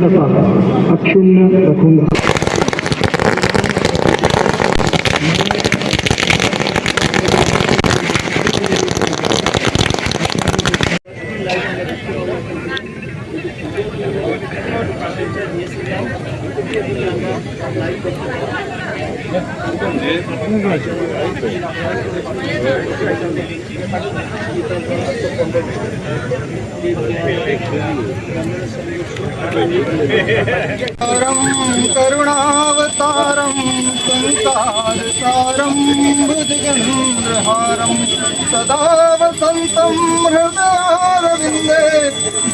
दफा கருணாவ करुणावतारं संसारसारं भुजगन्धहारं सदा वसन्तं हृदयारविन्दे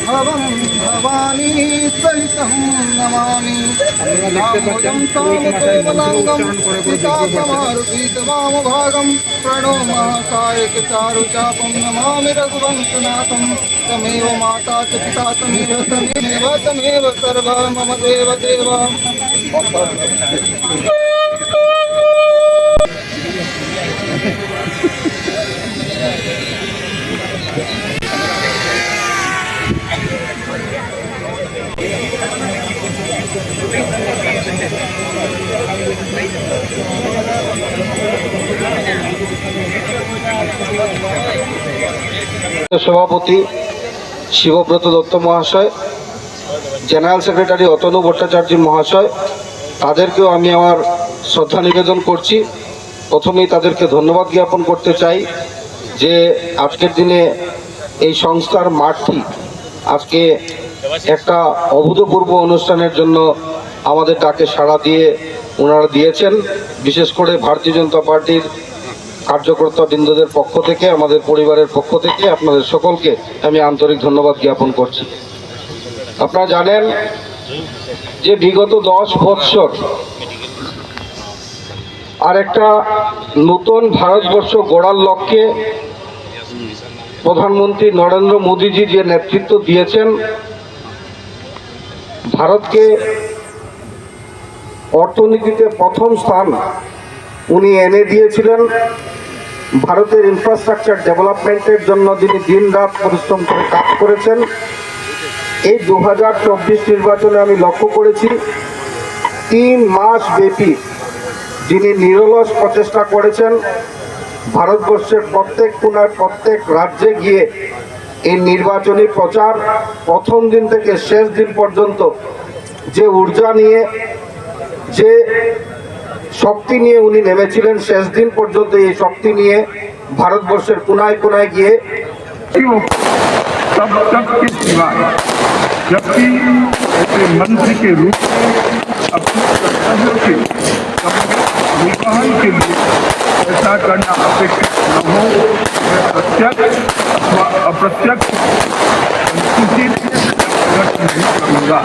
भवं भवानी सहितं नमामि। नामोजं सामकोमलाङ्गं विकासमारुपीतवामभागं प्रणो महाकायक चारुचापं नमामि रघुवंशनाथं। तमेव माता च पिता तमेव तमेव तमेव सर्व मम देव देव। সভাপতি শিবব্রত দত্ত মহাশয় জেনারেল সেক্রেটারি অতনু ভট্টাচার্য মহাশয় তাদেরকেও আমি আমার শ্রদ্ধা নিবেদন করছি। প্রথমেই তাদেরকে ধন্যবাদ জ্ঞাপন করতে চাই যে আজকের দিনে এই সংস্থার মাঠটি আজকে একটা অভূতপূর্ব অনুষ্ঠানের জন্য আমাদের ডাকে সাড়া দিয়ে ওনারা দিয়েছেন। বিশেষ করে ভারতীয় জনতা পার্টির কার্যকর্তা বৃন্দদের পক্ষ থেকে, আমাদের পরিবারের পক্ষ থেকে আপনাদের সকলকে আমি আন্তরিক ধন্যবাদ জ্ঞাপন করছি। আপনারা জানেন যে বিগত দশ বৎসর আর একটা নতুন ভারতবর্ষ গড়ার লক্ষ্যে প্রধানমন্ত্রী নরেন্দ্র মোদীজি যে নেতৃত্ব দিয়েছেন, ভারতকে অর্থনীতিতে প্রথম স্থান উনি এনে দিয়েছিলেন। ভারতের ইনফ্রাস্ট্রাকচার ডেভেলপমেন্টের জন্য যিনি দিন রাত পরিশ্রম করে কাজ করেছেন এই দু হাজার চব্বিশ নির্বাচনে আমি লক্ষ্য করেছি তিন মাস ব্যাপী যিনি নিরলস প্রচেষ্টা করেছেন, ভারতবর্ষের প্রত্যেক কোনায় প্রত্যেক রাজ্যে গিয়ে এই নির্বাচনী প্রচার প্রথম দিন থেকে শেষ দিন পর্যন্ত যে ঊর্জা নিয়ে, যে শক্তি নিয়ে উনি নেমেছিলেন, শেষ দিন পর্যন্ত এই শক্তি নিয়ে ভারতবর্ষের কোনায় কোনায় গিয়ে सिवाय जबकि ऐसे मंत्री के रूप में अपने कर्तव्य के निर्वहन के लिए ऐसा करना अपेक्षित न हो प्रत्यक्ष अथवा अप्रत्यक्ष संस्कृति से नहीं करूँगा।